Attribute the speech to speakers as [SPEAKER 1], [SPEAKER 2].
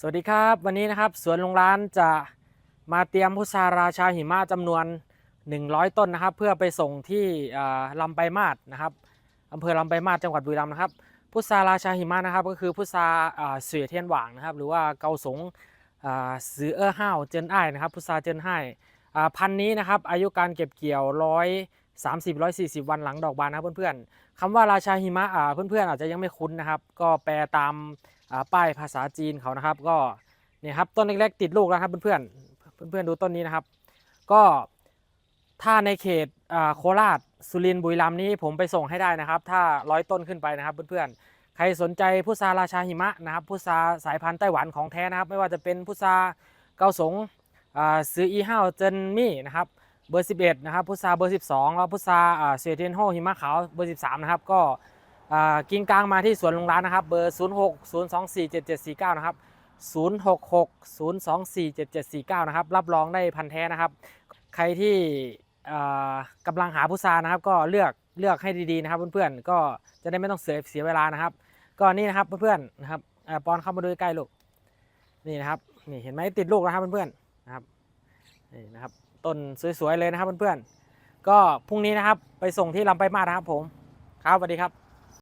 [SPEAKER 1] สวัสดีครับวันนี้นะครับสวนลุงร้านจะมาเตรียมพุทราราชาหิมะจำนวน 100 ต้นนะครับ เพื่อไปส่งที่อ่าลำไปลายมาศนะครับอำเภอลำไปลายมาศจังหวัดบุรีรัมย์นะครับ พุทราราชาหิมะนะครับ ก็คือพุทราเสือเทียนหว่างนะครับ หรือว่าเกาสงสือเออห้าวเจินอ้นะครับ พุทราเจินห้ายอ่าพันนี้นะครับ อายุการเก็บเกี่ยวร้อยสามสิบร้อยสี่สิบวันหลังดอกบานนะเพื่อนๆคำว่าราชาหิมะเพื่อนๆอาจจะยังไม่คุ้นนะครับ ก็แปลตาม ป้ายภาษาจีนเขานะครับ ก็เนี่ยครับต้นเล็กๆติดลูกแล้วครับเพื่อนๆเพื่อนๆดูต้นนี้นะครับ ก็ถ้าในเขตโคราชสุรินทร์บุรีรัมย์นี้ผมไปส่งให้ได้นะครับ ถ้าร้อยต้นขึ้นไปนะครับเพื่อนๆใครสนใจพุทราราชาหิมะนะครับพุทราสายพันธุ์ไต้หวันของแท้นะครับ ไม่ว่าจะเป็นพุทราเกาสงซื้ออีห้าวเจนมี่นะครับเบอร์ 11 นะครับพุทราเบอร์ 12 แล้วพุทราเซเทียนโฮหิมะขาวเบอร์ 13 นะครับก็ กิ้งกลางมาที่สวนลุงร้านนะครับเบอร์ 0 6 0 2 4 7 7 4 9 นะครับ 0 6 6 0 2 4 7 7 4 9 นะครับ รับรองได้พันแท้นะครับ ใครที่กำลังหาผู้ซานะครับ ก็เลือกเลือกให้ดีๆนะครับเพื่อนๆก็จะได้ไม่ต้องเสียเสียเวลานะครับ ก็นี่นะครับเพื่อนๆนะครับปอนเข้ามาดูใกล้ลูกนี่นะครับนี่เห็นไหมติดลูกแล้วครับเพื่อนๆนะครับนี่นะครับต้นสวยๆเลยนะครับเพื่อนๆก็พรุ่งนี้นะครับไปส่งที่ลำไปลายมานะครับผมครับสวัสดีครับ